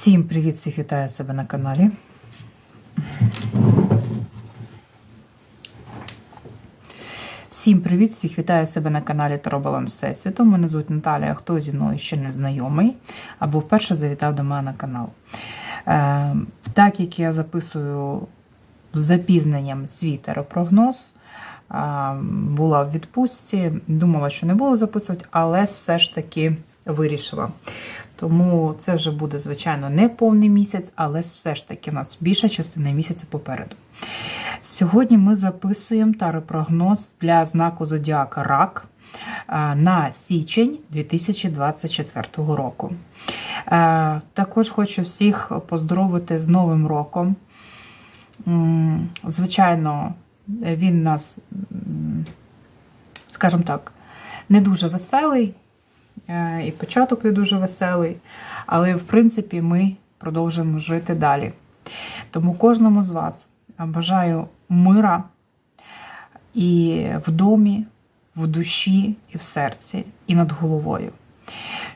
Всім привіт, всіх вітаю себе на каналі. Всім привіт, всіх вітаю себе на каналі Таробалам Всесвіту. Мене звуть Наталія, хто зі мною ще не знайомий, або вперше завітав до мене на канал. Е, так як я записую з запізненням свій теропрогноз, е, була в відпустці, думала, що не буду записувати, але все ж таки вирішила. Тому це вже буде, звичайно, не повний місяць, але все ж таки у нас більша частина місяця попереду. Сьогодні ми записуємо таропрогноз для знаку Зодіака Рак е, на січень 2024 року. Е, Також хочу всіх поздоровити з Новим роком. Звичайно, він у нас, скажімо так, не дуже веселий, і початок не дуже веселий, але в принципі ми продовжуємо жити далі. Тому кожному з вас бажаю мира і в домі, в душі, і в серці, і над головою,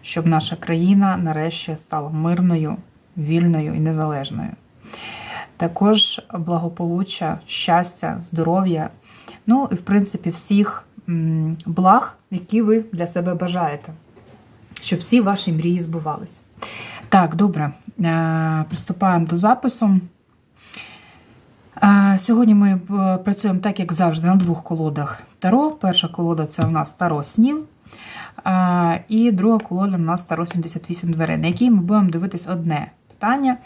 щоб наша країна нарешті стала мирною, вільною і незалежною. Також благополуччя, щастя, здоров'я, ну і в принципі всіх благ, які ви для себе бажаєте, щоб всі ваші мрії збувались. Так, добре, е, приступаємо до запису. Е, Сьогодні ми е, працюємо так, як завжди, на двох колодах Таро. Перша колода це у нас Таро снів. І друга колода у нас Таро 78 дверей, на якій ми будемо дивитись одне питання.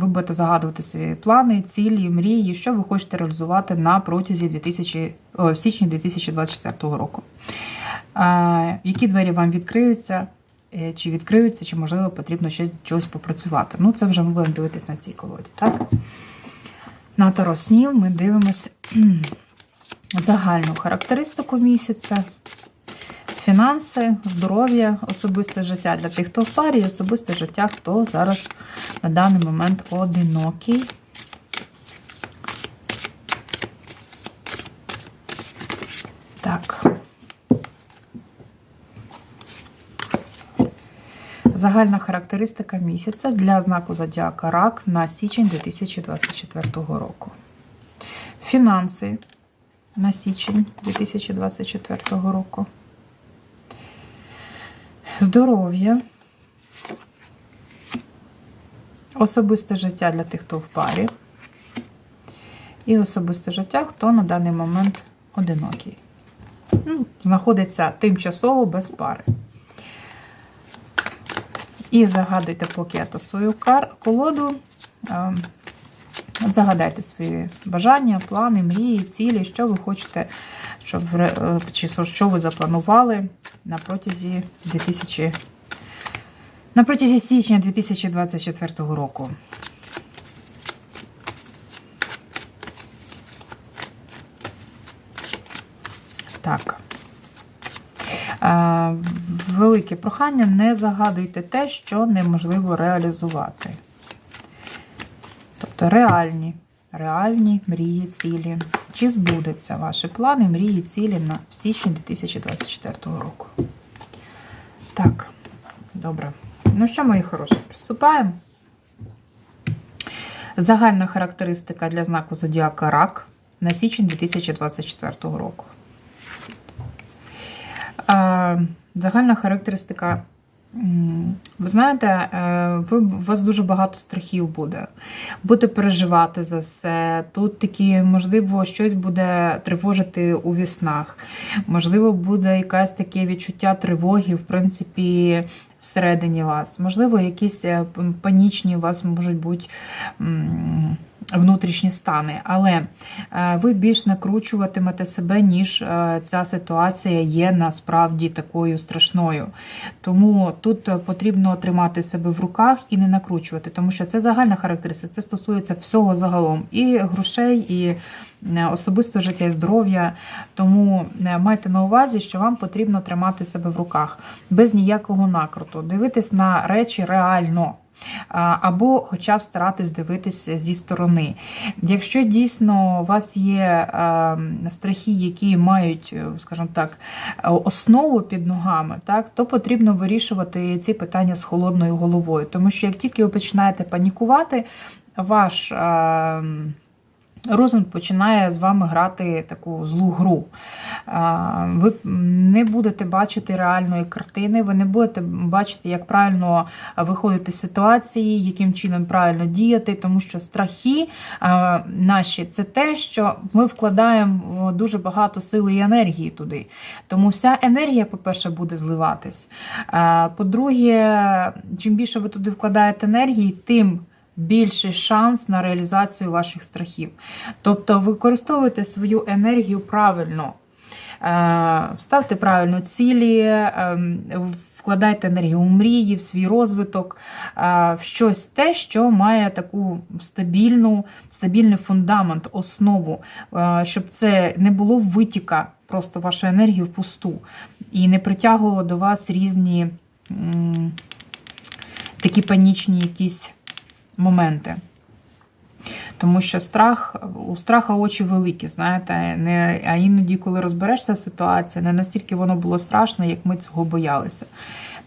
Ви будете загадувати свої плани, цілі, мрії, що ви хочете реалізувати на протязі 2000, о, в січні 2024 року. Які двері вам відкриються? е, Чи відкриються, чи можливо потрібно ще чогось попрацювати. Ну, це вже ми будемо дивитись на цій колоді, так? На Таро снів ми дивимося загальну характеристику місяця, фінанси, здоров'я, особисте життя для тих, хто в парі, і особисте життя, хто зараз на даний момент одинокий. Так. Загальна характеристика місяця для знаку Зодіака Рак на січень 2024 року. Фінанси на січень 2024 року. Здоров'я. Особисте життя для тих, хто в парі. І особисте життя, хто на даний момент одинокий. Ну, знаходиться тимчасово без пари. І загадуйте, поки я тасую колоду. Е, Загадайте свої бажання, плани, мрії, цілі, що ви хочете, щоб е, чи що ви запланували на протязі 2000, на протязі січня 2024 року. Так. Е, Велике прохання, не загадуйте те, що неможливо реалізувати. Тобто реальні, реальні мрії, цілі. Чи збудуться ваші плани, мрії, цілі на січні 2024 року? Так, добре. Ну що, мої хороші, приступаємо. Загальна характеристика для знаку Зодіака Рак на січень 2024 року. Е, Загальна характеристика. Ви знаєте, е, ви, у вас дуже багато страхів буде. Будете переживати за все. Тут такі, можливо, щось буде тривожити у віснах. Можливо, буде якесь таке відчуття тривоги, в принципі, всередині вас. Можливо, якісь е, панічні у вас можуть бути. Внутрішні стани, але е, ви більш накручуватимете себе, ніж е, ця ситуація є насправді такою страшною. Тому тут е, потрібно тримати себе в руках і не накручувати, тому що це загальна характеристика, це стосується всього загалом і грошей, і особистого життя, і здоров'я. Тому майте на увазі, що вам потрібно тримати себе в руках без ніякого накруту, дивитись на речі реально. Або хоча б старатись дивитися зі сторони. Якщо дійсно у вас є страхи, які мають, е, скажімо так, основу під ногами, так, то потрібно вирішувати ці питання з холодною головою. Тому що як тільки ви починаєте панікувати, ваш. Розум починає з вами грати таку злу гру. Ви не будете бачити реальної картини, ви не будете бачити, як правильно виходити з ситуації, яким чином правильно діяти, тому що страхи наші це те, що ми вкладаємо дуже багато сили і енергії туди. Тому вся енергія, по-перше, буде зливатись. По-друге, чим більше ви туди вкладаєте енергії, тим більший шанс на реалізацію ваших страхів. Тобто використовуйте свою енергію правильно. Е, ставте правильно цілі, е, вкладайте енергію у мрії, в свій розвиток, е, в щось те, що має таку стабільну, стабільний фундамент, основу, щоб це не було витіка просто вашої енергії в пусту і не притягувало до вас різні такі панічні якісь моменти. Тому що страх, у страха очі великі, знаєте, не, а іноді, коли розберешся в ситуації, не настільки воно було страшно, як ми цього боялися.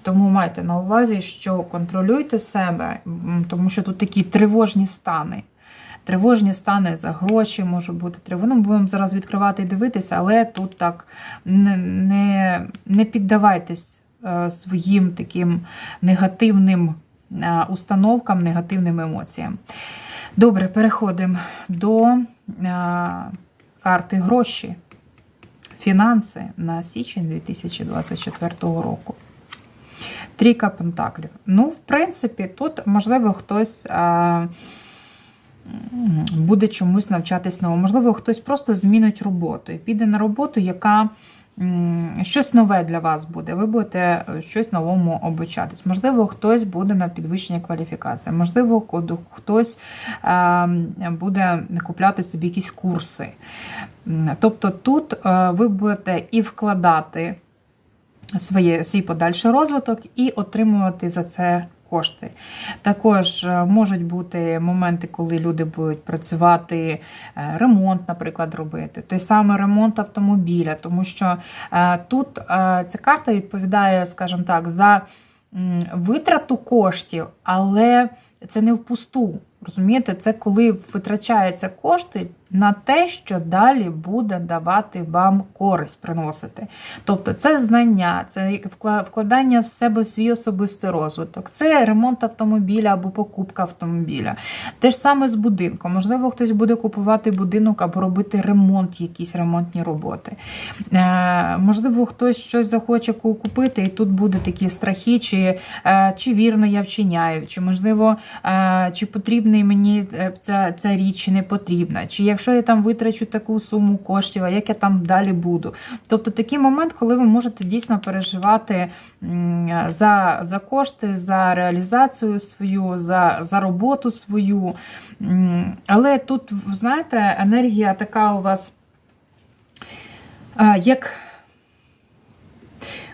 Тому майте на увазі, що контролюйте себе, тому що тут такі тривожні стани. Тривожні стани за гроші може бути тривожні. Ну, будемо зараз відкривати і дивитися, але тут так не, не, не піддавайтесь е, своїм таким негативним. Е, установкам, негативним емоціям. Добре, переходимо до е, карти гроші, фінанси на січень 2024 року. Трійка пентаклів. Ну, в принципі, тут, можливо, хтось. А, е, Буде чомусь навчатись новому. Можливо, хтось просто змінить роботу і піде на роботу, яка щось нове для вас буде. Ви будете е, щось новому обучатись. Можливо, хтось буде на підвищення кваліфікації, можливо, хтось ем, буде купляти собі якісь курси. Тобто тут е, ви будете і вкладати своє, свій подальший розвиток, і отримувати за це кошти. Також е, можуть бути моменти, коли люди будуть працювати, е, ремонт, наприклад, робити. Той самий ремонт автомобіля, тому що е, тут ця карта відповідає, скажімо так, за витрату коштів, але це не впусту. Розумієте, це коли витрачаються кошти на те, що далі буде давати вам користь приносити. Тобто це знання, це вкладання в себе в свій особистий розвиток, це ремонт автомобіля або покупка автомобіля. Те ж саме з будинком. Можливо, хтось буде купувати будинок або робити ремонт, якісь ремонтні роботи. Е, можливо, хтось щось захоче купити, і тут будуть такі страхи, чи е, чи вірно я вчиняю, чи можливо, е, чи потрібний мені ця, ця річ, чи не потрібна. чи якщо я там витрачу таку суму коштів, а як я там далі буду. Тобто такий момент, коли ви можете дійсно переживати за за кошти, за реалізацію свою, за, за роботу свою. Але тут, знаєте, енергія така у вас, як.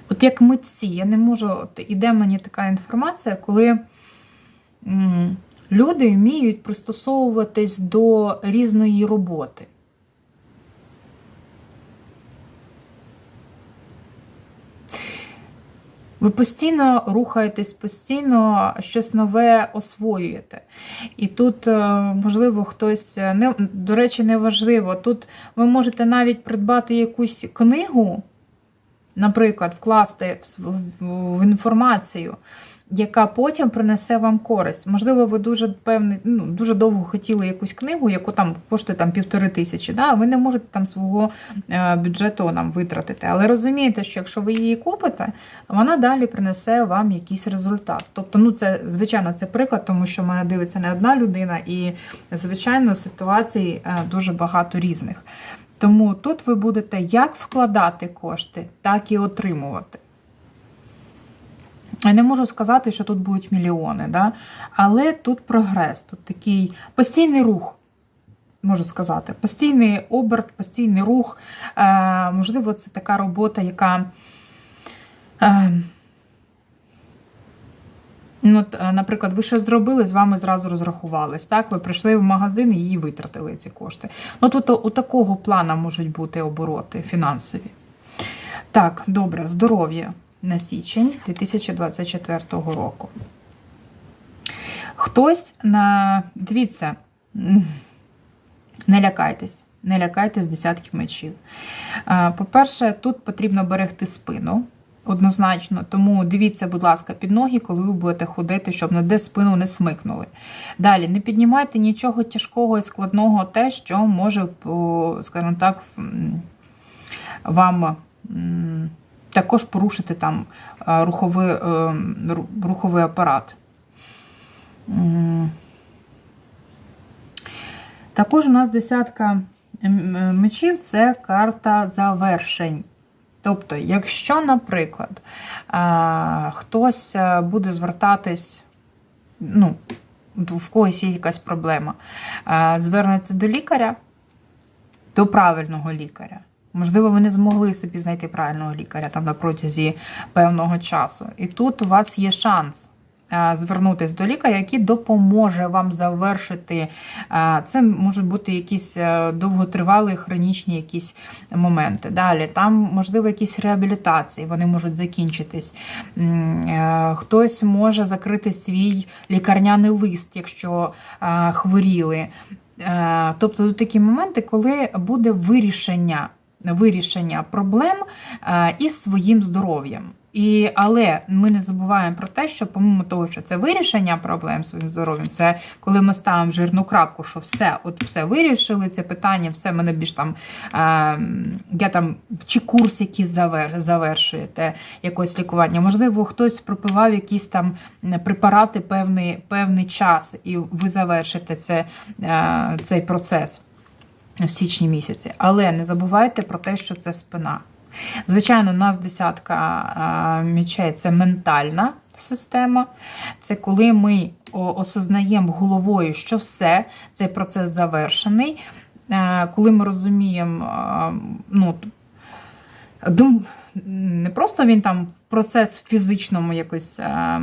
От як митці, я не можу, от іде мені така інформація, коли Люди вміють пристосовуватись до різної роботи. Ви постійно рухаєтесь, постійно щось нове освоюєте. І тут, е, можливо, хтось, е, не, до речі, не важливо. Тут ви можете навіть придбати якусь книгу, наприклад, вкласти в інформацію яка потім принесе вам користь. Можливо, ви дуже певний, ну, дуже довго хотіли якусь книгу, яку там коштує там півтори тисячі. Да? Ви не можете там свого е, бюджету нам витратити. Але розумієте, що якщо ви її купите, вона далі принесе вам якийсь результат. Тобто, ну це, звичайно, це приклад, тому що мене дивиться не одна людина, і, звичайно, ситуацій е, дуже багато різних. Тому тут ви будете як вкладати кошти, так і отримувати. Я не можу сказати, що тут будуть мільйони, да? але тут прогрес, тут такий постійний рух, можу сказати, постійний оберт, постійний рух. Е, Можливо, це така робота, яка. Е, Ну, е, наприклад, ви щось зробили, з вами зразу розрахувались. Так, ви прийшли в магазин і її витратили ці кошти. Ну, тут у такого плана можуть бути обороти фінансові. Так, добре, здоров'я на січень 2024 року. Хтось на. Дивіться, не лякайтесь. Не лякайтесь десятків мечів. По-перше, тут потрібно берегти спину. Однозначно, тому дивіться, будь ласка, під ноги, коли ви будете ходити, щоб ніде спину не смикнули. Далі, не піднімайте нічого тяжкого і складного, те, що може, скажімо так, вам також порушити там е, руховий, е, руховий апарат. Також у нас десятка м, мечів це карта завершень. Тобто, якщо, наприклад, хтось буде звертатись, ну, в когось є якась проблема, звернеться до лікаря, до правильного лікаря. Можливо, ви не змогли собі знайти правильного лікаря там на протязі певного часу. І тут у вас є шанс звернутися до лікаря, який допоможе вам завершити. Це можуть бути якісь е, довготривалі хронічні якісь моменти. Далі там, можливо, якісь реабілітації, вони можуть закінчитись. Е, Хтось може закрити свій лікарняний лист, якщо е, хворіли. Е, Тобто тут такі моменти, коли буде вирішення, вирішення проблем е, із своїм здоров'ям. І, але ми не забуваємо про те, що помимо того, що це вирішення проблем своїм здоров'ям, це коли ми ставимо жирну крапку, що все, от все вирішили, це питання, все мене більш там е, я там чи курс завер, завершуєте, якось лікування. Можливо, хтось пропивав якісь там препарати певний, певний час, і ви завершите це, е, цей процес в січні місяці. Але не забувайте про те, що це спина. Звичайно, у нас десятка мічей це ментальна система. Це коли ми осознаємо головою, що все, цей процес завершений. Е, Коли ми розуміємо, ну, дум... не просто він там процес в фізичному якось е,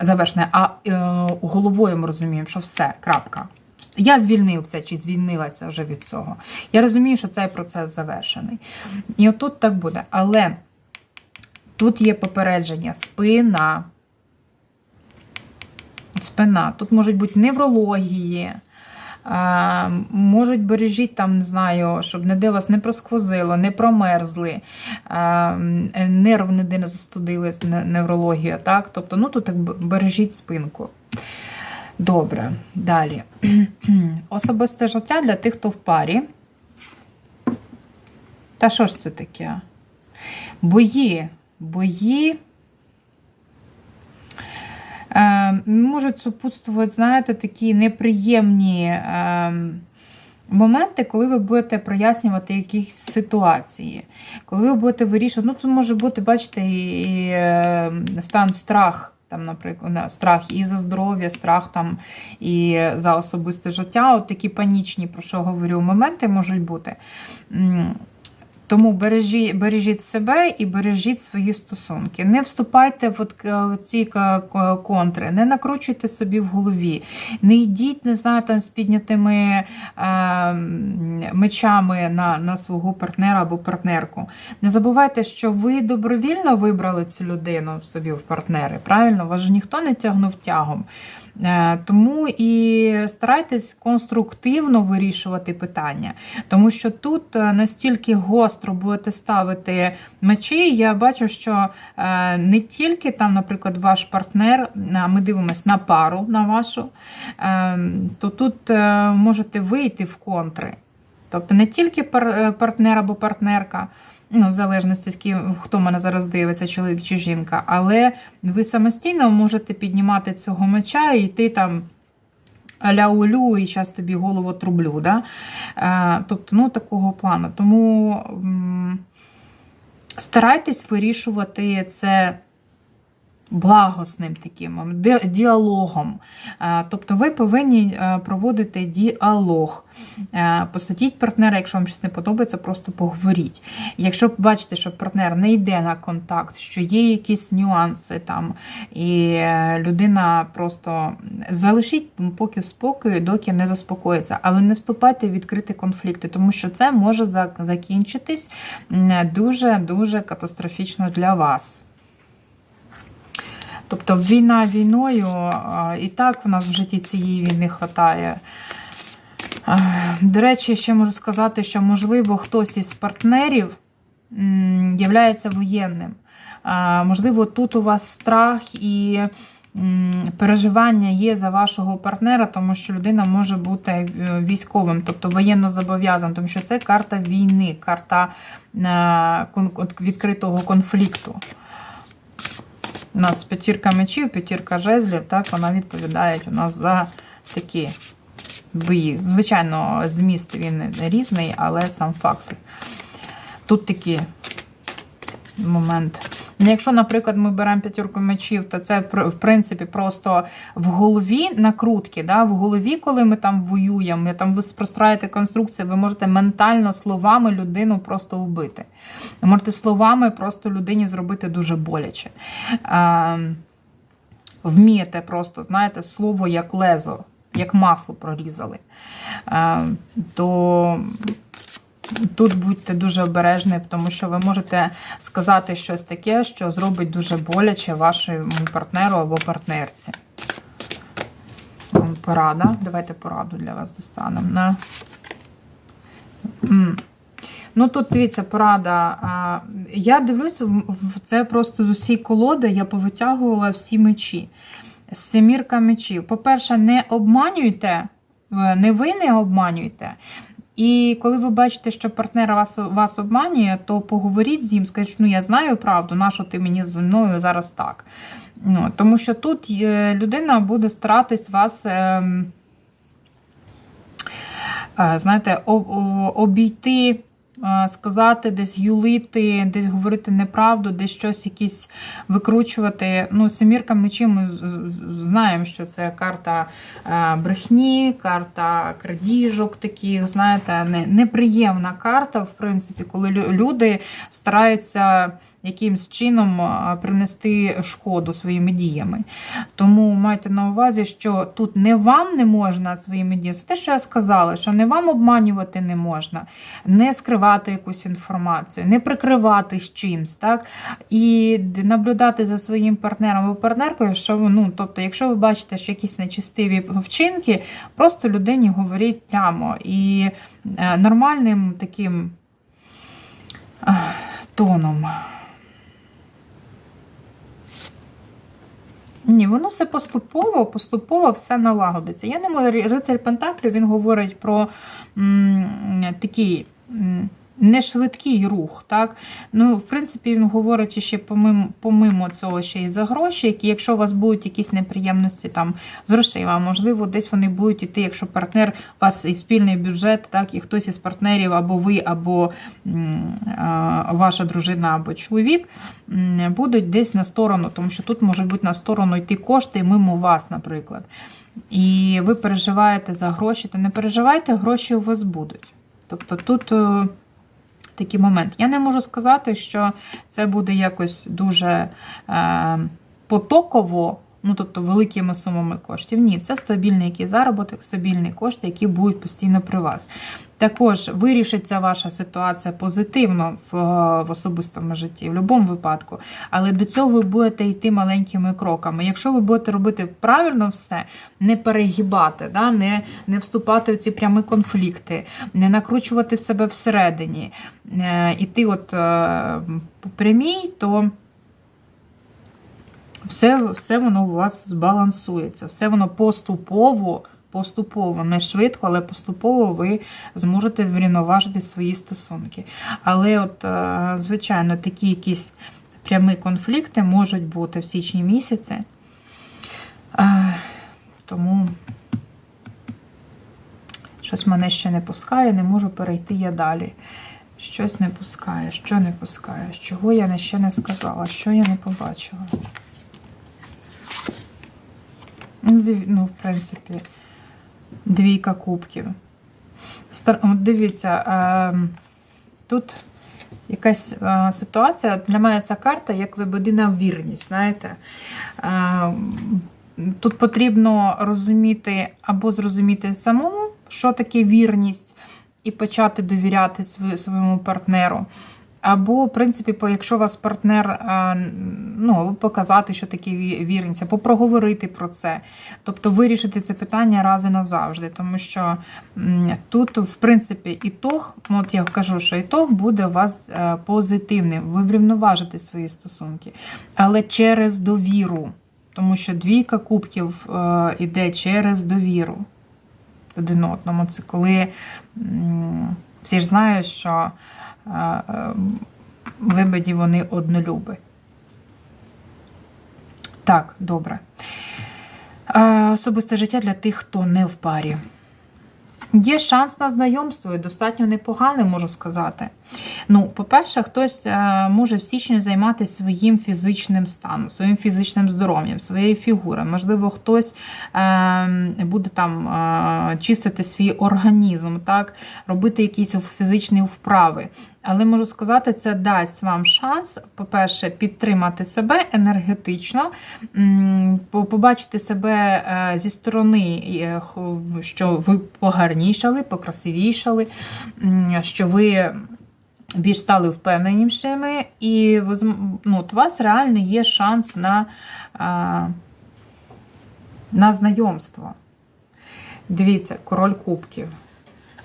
завершений, а е, головою ми розуміємо, що все, крапка. Я звільнився чи звільнилася вже від цього. Я розумію, що цей процес завершений. І отут так буде. Але тут є попередження: спина. Спина. Тут можуть бути неврології. Можуть бережіть там, не знаю, щоб ніде вас не просквозило, не промерзли, нерв ніде не застудили, не- неврологія. Так? Тобто, ну тут бережіть спинку. Добре, далі. Особисте життя для тих, хто в парі. Та що ж це таке? Бої. Бої. Е, можуть супутствувати, знаєте, такі неприємні е, моменти, коли ви будете прояснювати якісь ситуації. Коли ви будете вирішувати, ну тут може бути, бачите, і, і е, стан страх. Там, наприклад, страх і за здоров'я, страх там і за особисте життя. От такі панічні, про що говорю, моменти можуть бути. Тому бережіть, бережіть себе і бережіть свої стосунки. Не вступайте в е, ці контри, не накручуйте собі в голові, не йдіть, не знаю, там з піднятими е, мечами на, на свого партнера або партнерку. Не забувайте, що ви добровільно вибрали цю людину собі в партнери. Правильно? Вас ж ніхто не тягнув тягом. Е, Тому і старайтесь конструктивно вирішувати питання, тому що тут е, настільки гостро будете ставити мечі. Я бачу, що е, не тільки там, наприклад, ваш партнер, ми дивимося на пару на вашу, е, то тут е, можете вийти в контри. Тобто не тільки е, партнер або партнерка, ну, в залежності з ким, хто мене зараз дивиться, чоловік чи жінка, але ви самостійно можете піднімати цього меча і йти там. Аля улю, і зараз тобі голову трублю. Да? Е, тобто, ну, такого плану. Тому старайтесь вирішувати це благосним таким діалогом. Е, Тобто ви повинні е, проводити діалог. Е, Посадіть партнера, якщо вам щось не подобається, просто поговоріть. Якщо бачите, що партнер не йде на контакт, що є якісь нюанси там, і людина просто залишіть поки в спокою, доки не заспокоїться, але не вступайте в відкриті конфлікти, тому що це може закінчитись дуже дуже катастрофічно для вас. Тобто війна війною, і так в нас в житті цієї війни. А, До речі, ще можу сказати, що, можливо, хтось із партнерів являється воєнним. Можливо, тут у вас страх і переживання є за вашого партнера, тому що людина може бути е, військовим, тобто воєнно зобов'язаним, тому що це карта війни, карта е, відкритого конфлікту. У нас п'ятірка мечів, п'ятірка жезлів, так, вона відповідає у нас за такі бої. Звичайно, зміст він різний, але сам факт. Тут такий момент. Якщо, наприклад, ми беремо п'ятірку мечів, то це в принципі просто в голові накрутки. Да? В голові, коли ми там воюємо, там ви простраєте конструкцію, ви можете ментально словами людину просто вбити. Ви можете словами просто людині зробити дуже боляче. Вмієте просто, знаєте, слово як лезо, як масло прорізали. То Тут будьте дуже обережні, тому що ви можете сказати щось таке, що зробить дуже боляче вашому партнеру або партнерці. Порада. Давайте пораду для вас достанемо. На... Ну, тут дивіться, порада. Я дивлюсь, це просто з усій колоди я повитягувала всі мечі. Семірка мечів. По-перше, не обманюйте, не ви не обманюйте. І коли ви бачите, що партнер вас, вас обманює, то поговоріть з ним, скажіть, ну я знаю правду, нащо ти мені зі мною зараз так. Ну, тому що тут е, людина буде старатись вас. ем, е, знаєте, обійти, сказати, десь юлити, десь говорити неправду, десь щось якісь викручувати. Ну, Семірка мечі ми знаємо, що це карта е, брехні, карта крадіжок таких, знаєте, неприємна карта, в принципі, коли люди стараються якимсь чином принести шкоду своїми діями. Тому майте на увазі, що тут не вам не можна своїми діями, це те, що я сказала, що не вам обманювати не можна, не скривати якусь інформацію, не прикривати з чимсь, так? І наблюдати за своїм партнером або партнеркою, що ну, тобто, якщо ви бачите, що якісь нечистиві вчинки, просто людині говоріть прямо і е, нормальним таким тоном. Ні, воно все поступово, поступово все налагодиться. Я не можу, рицарь Пентаклів він говорить про м, такі. м, нешвидкий рух. Так? Ну, В принципі, він говорить ще помимо, помимо цього ще й за гроші, які, якщо у вас будуть якісь неприємності там, з грошима, можливо, десь вони будуть іти, якщо партнер у вас і спільний бюджет, так, і хтось із партнерів, або ви, або ваша дружина, або чоловік, будуть десь на сторону, тому що тут можуть бути на сторону йти кошти мимо вас, наприклад. І ви переживаєте за гроші, то не переживайте, гроші у вас будуть. Тобто тут е, такий момент. Я не можу сказати, що це буде якось дуже е, потоково. Ну, тобто великими сумами коштів. Ні, це стабільний який заробіток, стабільні кошти, які будуть постійно при вас. Також вирішиться ваша ситуація позитивно в, в особистому житті, в будь-якому випадку. Але до цього ви будете йти маленькими кроками. Якщо ви будете робити правильно все, не перегибати, да, не, не вступати в ці прямі конфлікти, не накручувати в себе всередині, е, іти от е, по прямій, то все, все воно у вас збалансується, все воно поступово, поступово, не швидко, але поступово ви зможете врівноважити свої стосунки. Але, от, е, звичайно, такі якісь прямі конфлікти можуть бути в січні місяці. Е, Тому щось мене ще не пускає, не можу перейти я далі. Щось не пускає, що не пускає, чого я ще не сказала, що я не побачила. див- ну, в принципі, двійка кубків. Стар... От дивіться, е, тут якась е, ситуація. Для мене ця карта як лебедина вірність, знаєте. Е, тут потрібно розуміти або зрозуміти самому, що таке вірність, і почати довіряти своєму партнеру. Або, в принципі, якщо у вас партнер, е, ну, показати, що таке ві- вірність, або проговорити про це. Тобто вирішити це питання раз і назавжди. Тому що тут, в принципі, ітог, ну, от я кажу, що ітог буде у вас е, позитивним. Ви врівноважите свої стосунки, але через довіру. Тому що двійка кубків е, іде через довіру один одному. Це коли всі ж знають, що е, е, лебеді вони однолюби. Так, добре. Е, Особисте життя для тих, хто не в парі. Є шанс на знайомство і достатньо непоганий, можу сказати. Ну, по-перше, хтось е, може в січні займатися своїм фізичним станом, своїм фізичним здоров'ям, своєю фігурою. Можливо, хтось е, буде там е, чистити свій організм, так, робити якісь фізичні вправи. Але можу сказати, це дасть вам шанс, по-перше, підтримати себе енергетично, побачити себе е, зі сторони, е, що ви погарнішали, покрасивішали, що ви більш стали впевненішими, і ну, у вас реально є шанс на, на знайомство. Дивіться, король кубків.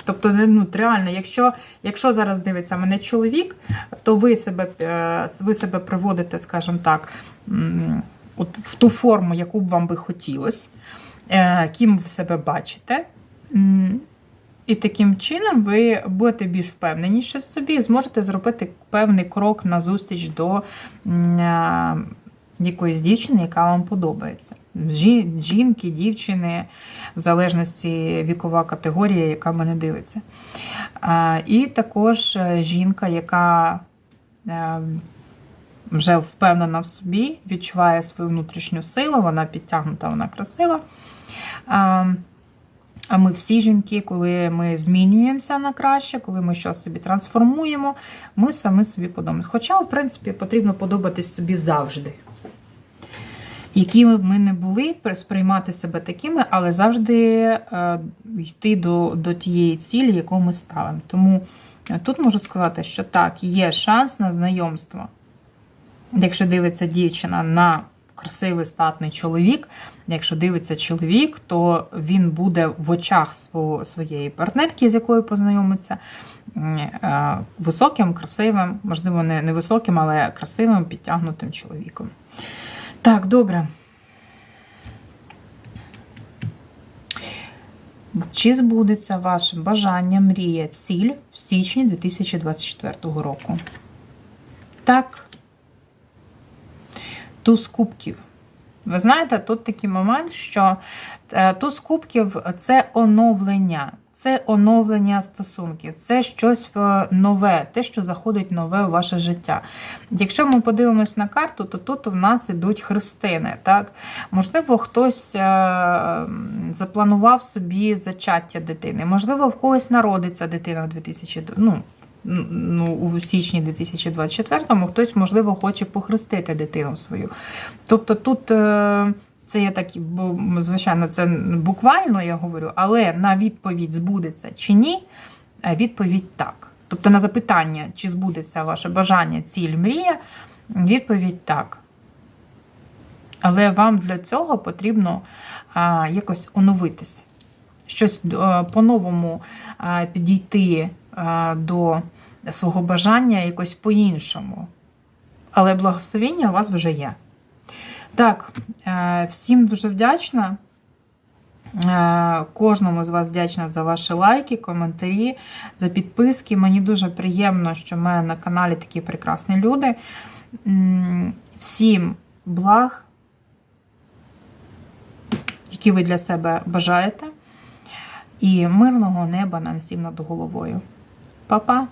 Тобто, ну, реально, якщо, якщо зараз дивиться мене чоловік, то ви себе, е, ви себе приводите, скажімо так, от в ту форму, яку б вам би хотілося, е, ким ви себе бачите. І таким чином ви будете більш впевненіше в собі і зможете зробити певний крок назустріч до м, е, якоїсь дівчини, яка вам подобається. Жінки, дівчини, в залежності вікова категорія, яка мене дивиться. І також е, жінка, яка е, вже впевнена в собі, відчуває свою внутрішню силу, вона підтягнута, вона красива. А ми всі жінки, коли ми змінюємося на краще, коли ми щось собі трансформуємо, ми самі собі подобаємося. Хоча, в принципі, потрібно подобатись собі завжди. Якими б ми не були, сприймати себе такими, але завжди е, йти до, до тієї цілі, яку ми ставимо. Тому е, тут можу сказати, що так, є шанс на знайомство. Якщо дивиться дівчина на красивий статний чоловік, якщо дивиться чоловік, то він буде в очах своєї партнерки, з якою познайомиться, е, високим, красивим, можливо, не високим, але красивим, підтягнутим чоловіком. Так, добре. Чи збудеться ваше бажання, мрія, ціль в січні 2024 року? Так. Туз кубків. Ви знаєте, тут такий момент, що е, туз кубків це оновлення. Це оновлення стосунків, це щось е, нове, те, що заходить нове у ваше життя. Якщо ми подивимось на карту, то тут у нас ідуть хрестини. Так? Можливо, хтось е, запланував собі зачаття дитини, можливо, в когось народиться дитина в 2000, ну, ну, у січні 2024-му, хтось, можливо, хоче похрестити дитину свою. Тобто тут. е, це я так, бо, звичайно, це буквально я говорю, але на відповідь збудеться чи ні, е, відповідь так. Тобто на запитання, чи збудеться ваше бажання, ціль, мрія, відповідь так. Але вам для цього потрібно а, якось оновитися, щось а, по-новому підійти а, до свого бажання якось по-іншому. Але благословіння у вас вже є. Так, е, всім дуже вдячна. Е, Кожному з вас вдячна за ваші лайки, коментарі, за підписки. Мені дуже приємно, що в мене на каналі такі прекрасні люди. Всім благ, які ви для себе бажаєте, і мирного неба нам всім над головою. Па-па!